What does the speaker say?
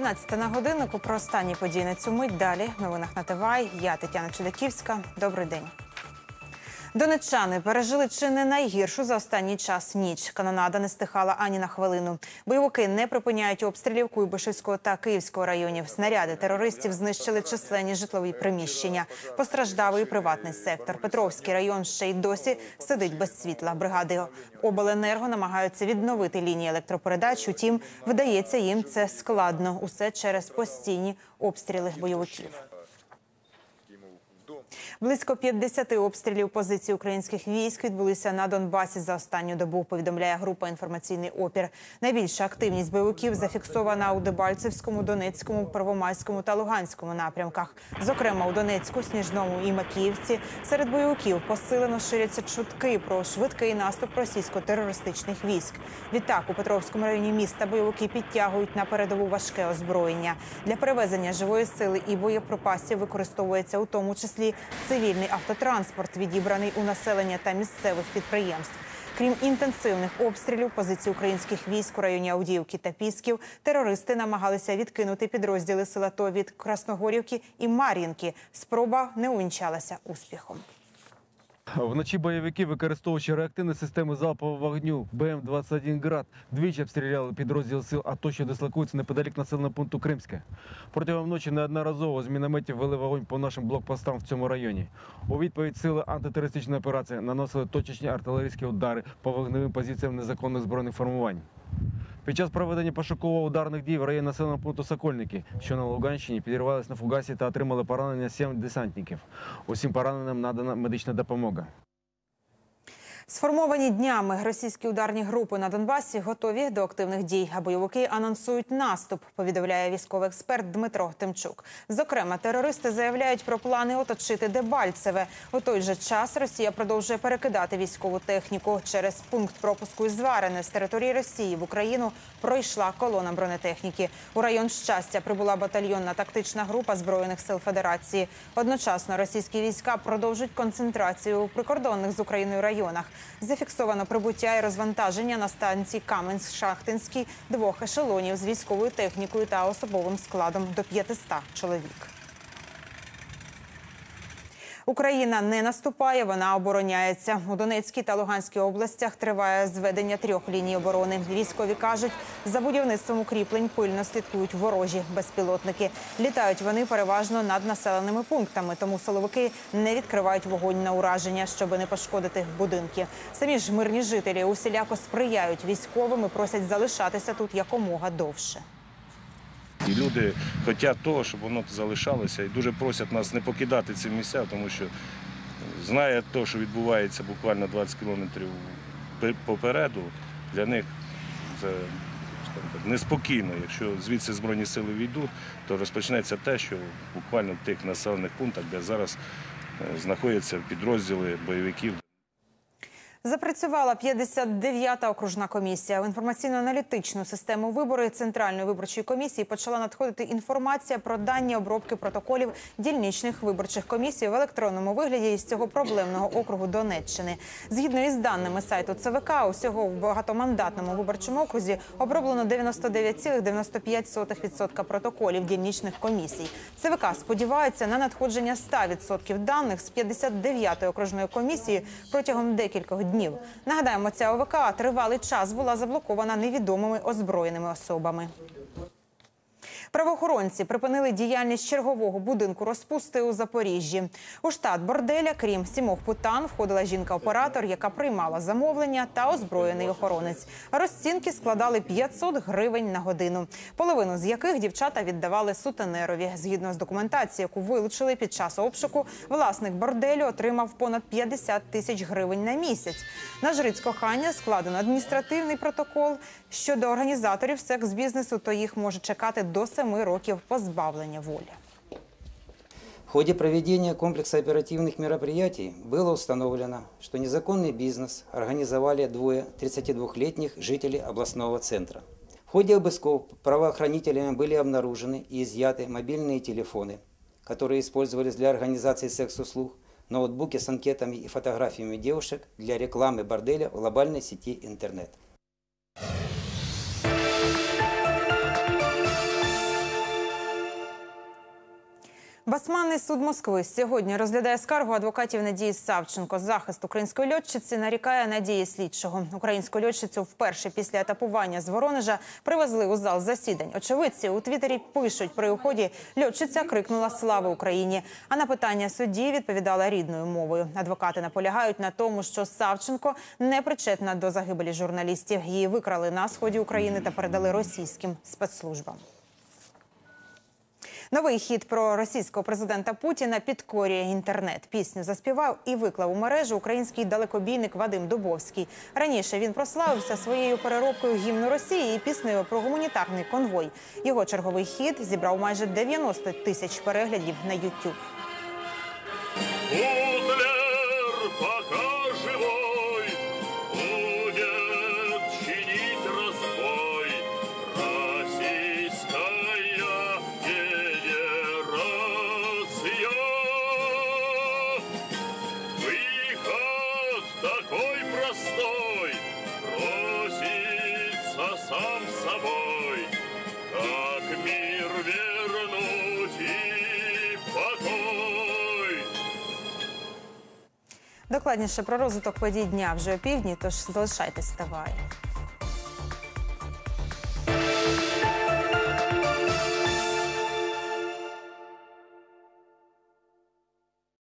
11 на годиннику про останні події на цю мить. Далі в новинах на ТВАЙ. Я Тетяна Чудаківська. Добрий день. Донеччани пережили чи не найгіршу за останній час ніч. Канонада не стихала ані на хвилину. Бойовики не припиняють обстрілів Куйбишевського та Київського районів. Снаряди терористів знищили численні житлові приміщення. Постраждав приватний сектор. Петровський район ще й досі сидить без світла. Бригади обленерго намагаються відновити лінії електропередач. Утім, вдається їм це складно. Усе через постійні обстріли бойовиків. Близько 50 обстрілів позицій українських військ відбулися на Донбасі за останню добу. Повідомляє група інформаційний опір. Найбільша активність бойовиків зафіксована у Дебальцевському, Донецькому, Первомайському та Луганському напрямках. Зокрема, у Донецьку, Сніжному і Макіївці серед бойовиків посилено ширяться чутки про швидкий наступ російсько-терористичних військ. Відтак у Петровському районі міста бойовики підтягують на передову важке озброєння для перевезення живої сили і боєприпасів використовується у тому числі цивільний автотранспорт, відібраний у населення та місцевих підприємств. Крім інтенсивних обстрілів позицій українських військ у районі Авдіївки та Пісків, терористи намагалися відкинути підрозділи села ТО від Красногорівки і Мар'їнки. Спроба не увінчалася успіхом. Вночі бойовики, використовуючи реактивні системи залпового вогню БМ-21 «Град», двічі обстріляли підрозділ сил АТО, що дислокуються неподалік населеного пункту Кримське. Протягом ночі неодноразово з мінометів вели вогонь по нашим блокпостам в цьому районі. У відповідь сили антитерористичної операції наносили точечні артилерійські удари по вогневим позиціям незаконних збройних формувань. Під час проведення пошуково-ударних дій в районі населеного пункту Сокольники, що на Луганщині, підірвались на фугасі та отримали поранення сім десантників. Усім пораненим надана медична допомога. Сформовані днями російські ударні групи на Донбасі готові до активних дій. А бойовики анонсують наступ. Повідомляє військовий експерт Дмитро Тимчук. Зокрема, терористи заявляють про плани оточити Дебальцеве. У той же час Росія продовжує перекидати військову техніку. Через пункт пропуску із Зварене з території Росії в Україну пройшла колона бронетехніки. У район щастя прибула батальйонна тактична група збройних сил Федерації. Одночасно російські війська продовжують концентрацію у прикордонних з Україною районах. Зафіксовано прибуття і розвантаження на станції Каменськ-Шахтинський двох ешелонів з військовою технікою та особовим складом до 500 чоловік. Україна не наступає, вона обороняється. У Донецькій та Луганській областях триває зведення трьох ліній оборони. Військові кажуть, за будівництвом укріплень пильно слідкують ворожі безпілотники. Літають вони переважно над населеними пунктами, тому силовики не відкривають вогонь на ураження, щоб не пошкодити будинки. Самі ж мирні жителі усіляко сприяють військовим і просять залишатися тут якомога довше. І люди хочуть того, щоб воно залишалося, і дуже просять нас не покидати ці місця, тому що знає те, що відбувається буквально 20 кілометрів попереду, для них це так, неспокійно. Якщо звідси Збройні сили війдуть, то розпочнеться те, що буквально в тих населених пунктах, де зараз е, знаходяться підрозділи бойовиків. Запрацювала 59-та окружна комісія. В інформаційно-аналітичну систему вибору Центральної виборчої комісії почала надходити інформація про дані обробки протоколів дільничних виборчих комісій в електронному вигляді із цього проблемного округу Донеччини. Згідно із даними сайту ЦВК, усього в багатомандатному виборчому окрузі оброблено 99,95% протоколів дільничних комісій. ЦВК сподівається на надходження 100% даних з 59-ї окружної комісії протягом декількох днів. Нагадаємо, ця ОВК тривалий час була заблокована невідомими озброєними особами. Правоохоронці припинили діяльність чергового будинку розпусти у Запоріжжі. У штат борделя, крім сімох путан, входила жінка-оператор, яка приймала замовлення та озброєний охоронець. Розцінки складали 500 гривень на годину, половину з яких дівчата віддавали сутенерові. Згідно з документацією, яку вилучили під час обшуку, власник борделю отримав понад 50 тисяч гривень на місяць. На жриць кохання складено адміністративний протокол щодо організаторів секс-бізнесу, то їх може чекати до 7 років позбавлення волі. В ходе проведения комплекса оперативных мероприятий было установлено, что незаконный бизнес организовали двое 32-летних жителей областного центра. В ходе обысков правоохранителями были обнаружены и изъяты мобильные телефоны, которые использовались для организации секс-услуг, ноутбуки с анкетами и фотографиями девушек для рекламы борделя в глобальной сети интернет. Басманний суд Москви сьогодні розглядає скаргу адвокатів Надії Савченко. Захист української льотчиці нарікає на дії слідчого. Українську льотчицю вперше після етапування з Воронежа привезли у зал засідань. Очевидці у Твіттері пишуть при уході льотчиця крикнула Слава Україні. А на питання судді відповідала рідною мовою. Адвокати наполягають на тому, що Савченко не причетна до загибелі журналістів. Її викрали на сході України та передали російським спецслужбам. Новий хіт про російського президента Путіна підкорює інтернет. Пісню заспівав і виклав у мережу український далекобійник Вадим Дубовський. Раніше він прославився своєю переробкою гімну Росії і піснею про гуманітарний конвой. Його черговий хіт зібрав майже 90 тисяч переглядів на YouTube. Докладніше про розвиток подій дня вже о півдні, тож залишайтесь ставай.